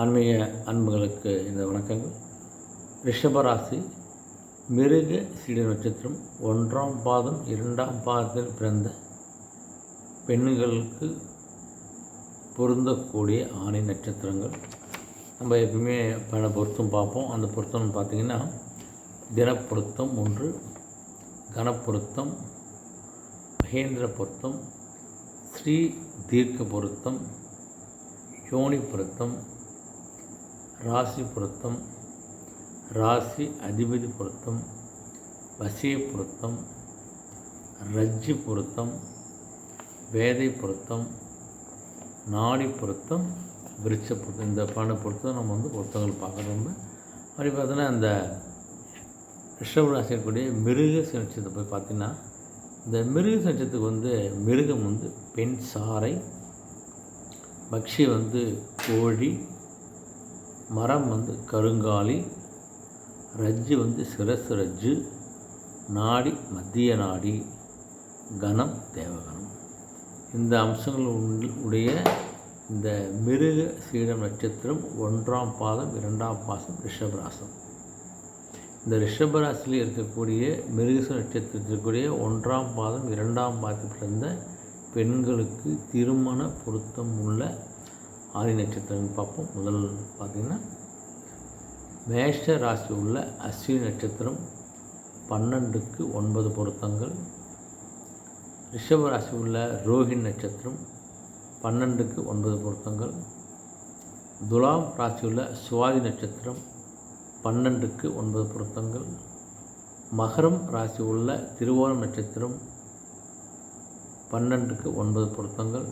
ஆன்மீக அன்புகளுக்கு இந்த வணக்கங்கள். ரிஷபராசி மிருக சீட நட்சத்திரம் ஒன்றாம் பாதம் இரண்டாம் பாதத்தில் பிறந்த பெண்களுக்கு பொருந்தக்கூடிய ஆணை நட்சத்திரங்கள். நம்ம எப்பவுமே பல பொருத்தம் பார்ப்போம். அந்த பொருத்தம் பார்த்திங்கன்னா தினப்பொருத்தம் ஒன்று கனப்பொருத்தம் மகேந்திர பொருத்தம் ஸ்ரீ தீர்க்க பொருத்தம் யோனி பொருத்தம் ராசி பொருத்தம் ராசி அதிபதி பொருத்தம் வசிய பொருத்தம் ரஜ்ஜி பொருத்தம் வேதை பொருத்தம் நாடி பொருத்தம் விருட்ச பொருத்தம். இந்த பண பொருத்தம் நம்ம வந்து பொருத்தங்கள் பார்க்குறோம் அப்படி பார்த்தோன்னா அந்த ரிஷபராசி இருக்கக்கூடிய மிருக நட்சத்திரத்தை போய் பார்த்தீங்கன்னா இந்த மிருக நட்சத்திரத்துக்கு வந்து மிருகம் வந்து பெண் சாறை பக்ஷி வந்து கோழி மரம் வந்து கருங்காலி ரஜ்ஜு வந்து சிரசு ரஜ்ஜு நாடி மத்திய நாடி கணம் தேவகணம். இந்த அம்சங்கள் உடைய இந்த மிருக சீடம் நட்சத்திரம் ஒன்றாம் பாதம் இரண்டாம் பாசம் ரிஷபராசம். இந்த ரிஷபராசியில் இருக்கக்கூடிய மிருகச நட்சத்திரத்தில் இருக்கக்கூடிய ஒன்றாம் பாதம் இரண்டாம் பாதத்தில் பிறந்த பெண்களுக்கு திருமண பொருத்தம் உள்ள ஆதி நட்சத்திரம் பார்ப்போம். முதல் பார்த்திங்கன்னா மேஷ ராசி உள்ள அஸ்வினி நட்சத்திரம் பன்னெண்டுக்கு ஒன்பது பொருத்தங்கள். ரிஷப ராசி உள்ள ரோஹிணி நட்சத்திரம் பன்னெண்டுக்கு ஒன்பது பொருத்தங்கள். துலாம் ராசி உள்ள சுவாதி நட்சத்திரம் பன்னெண்டுக்கு ஒன்பது பொருத்தங்கள். மகரம் ராசி உள்ள திருவோணம் நட்சத்திரம் பன்னெண்டுக்கு ஒன்பது பொருத்தங்கள்.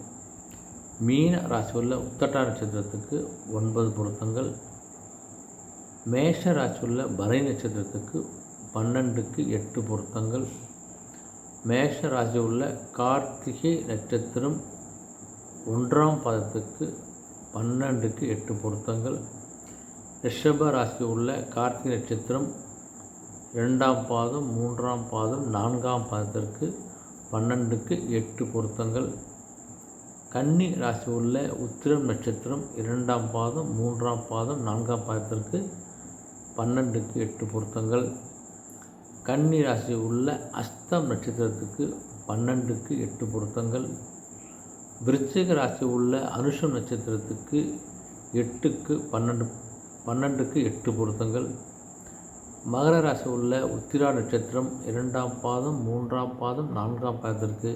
மீன ராசி உள்ள உத்தட்டா நட்சத்திரத்துக்கு ஒன்பது பொருத்தங்கள். மேஷ ராசி உள்ள பரணி நட்சத்திரத்துக்கு பன்னெண்டுக்கு எட்டு பொருத்தங்கள். மேஷ ராசி உள்ள கார்த்திகை நட்சத்திரம் ஒன்றாம் பாதத்துக்கு பன்னெண்டுக்கு எட்டு பொருத்தங்கள். ரிஷப ராசி உள்ள கார்த்திகை நட்சத்திரம் இரண்டாம் பாதம் மூன்றாம் பாதம் நான்காம் பாதத்திற்கு பன்னெண்டுக்கு எட்டு பொருத்தங்கள். கன்னி ராசி உள்ள உத்திரம் நட்சத்திரம் இரண்டாம் பாதம் மூன்றாம் பாதம் நான்காம் பாதத்திற்கு பன்னெண்டுக்கு எட்டு பொருத்தங்கள். கன்னி ராசி உள்ள அஸ்தம் நட்சத்திரத்துக்கு பன்னெண்டுக்கு எட்டு பொருத்தங்கள். விருச்சிக ராசி உள்ள அனுஷம் நட்சத்திரத்துக்கு எட்டுக்கு பன்னெண்டு பன்னெண்டுக்கு எட்டு பொருத்தங்கள். மகர ராசி உள்ள உத்திரா நட்சத்திரம் இரண்டாம் பாதம் மூன்றாம் பாதம் நான்காம் பாதத்திற்கு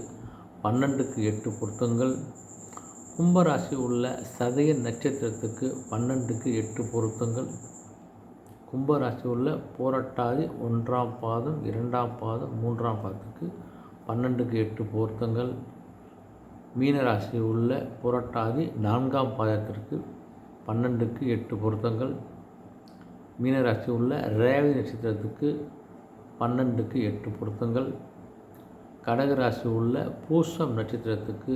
பன்னெண்டுக்கு எட்டு பொருத்தங்கள். கும்பராசி உள்ள சதய நட்சத்திரத்துக்கு பன்னெண்டுக்கு எட்டு பொருத்தங்கள். கும்பராசி உள்ள போராட்டாதி ஒன்றாம் பாதம் இரண்டாம் பாதம் மூன்றாம் பாதத்துக்கு பன்னெண்டுக்கு எட்டு பொருத்தங்கள். மீனராசி உள்ள புரட்டாதி நான்காம் பாதத்திற்கு பன்னெண்டுக்கு எட்டு பொருத்தங்கள். மீனராசி உள்ள ரேவதி நட்சத்திரத்துக்கு பன்னெண்டுக்கு எட்டு பொருத்தங்கள். கடகராசி உள்ள பூசம் நட்சத்திரத்துக்கு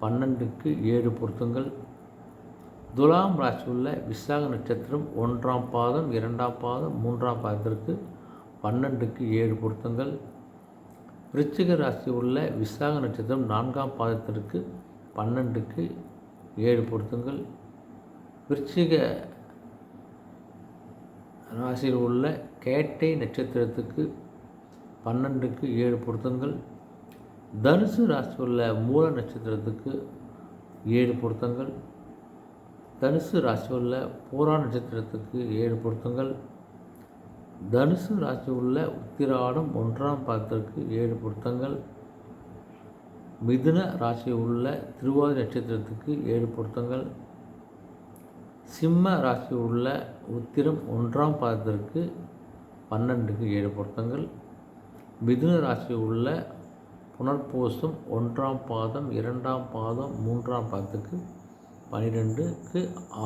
பன்னெண்டுக்கு ஏழு பொருத்தங்கள். துலாம் ராசி உள்ள விசாக நட்சத்திரம் ஒன்றாம் பாதம் இரண்டாம் பாதம் மூன்றாம் பாதத்திற்கு பன்னெண்டுக்கு ஏழு பொருத்தங்கள். விருச்சிக ராசி உள்ள விசாக நட்சத்திரம் நான்காம் பாதத்திற்கு பன்னெண்டுக்கு ஏழு பொருத்தங்கள். விருச்சிக ராசியில் உள்ள கேட்டை நட்சத்திரத்துக்கு பன்னெண்டுக்கு ஏழு பொருத்தங்கள். தனுசு ராசி உள்ள மூல நட்சத்திரத்துக்கு ஏழு பொருத்தங்கள். தனுசு ராசி உள்ள பூரா நட்சத்திரத்துக்கு ஏழு பொருத்தங்கள். தனுசு ராசி உள்ள உத்திராடம் ஒன்றாம் பாதத்திற்கு ஏழு பொருத்தங்கள். மிதுன ராசி உள்ள திருவாதி நட்சத்திரத்துக்கு ஏழு பொருத்தங்கள். சிம்ம ராசி உள்ள உத்திரம் ஒன்றாம் பாதத்திற்கு பன்னெண்டுக்கு ஏழு பொருத்தங்கள். மிதுன ராசி உள்ள புனர்பூசம் ஒன்றாம் பாதம் இரண்டாம் பாதம் மூன்றாம் பாதத்துக்கு பனிரெண்டுக்கு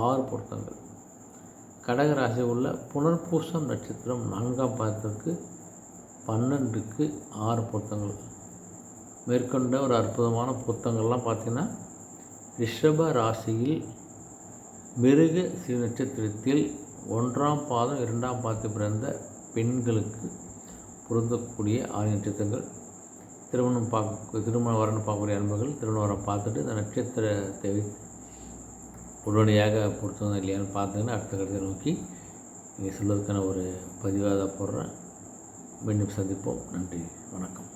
ஆறு பொருத்தங்கள். கடகராசி உள்ள புனர்பூசம் நட்சத்திரம் நான்காம் பாதத்திற்கு பன்னெண்டுக்கு ஆறு பொருத்தங்கள். மேற்கொண்ட ஒரு அற்புதமான பொருத்தங்கள்லாம் பார்த்திங்கன்னா ரிஷப ராசியில் மிருக சிறு நட்சத்திரத்தில் ஒன்றாம் பாதம் இரண்டாம் பாதத்தில் பிறந்த பெண்களுக்கு பொருந்தக்கூடிய ஆறு நட்சத்திரங்கள். திருமணம் பார்க்க திருமணம் வரணும் பார்க்கக்கூடிய அன்பர்கள் திருமணம் வரம் பார்த்துட்டு இந்த நட்சத்திரத்தை உடனடியாக பொருத்தம் இல்லையான்னு பார்த்தீங்கன்னா அடுத்த கட்டத்தை நோக்கி நீங்கள் சொல்வதற்கான ஒரு பதிவாக தான் போடுறேன். மீண்டும் சந்திப்போம். நன்றி. வணக்கம்.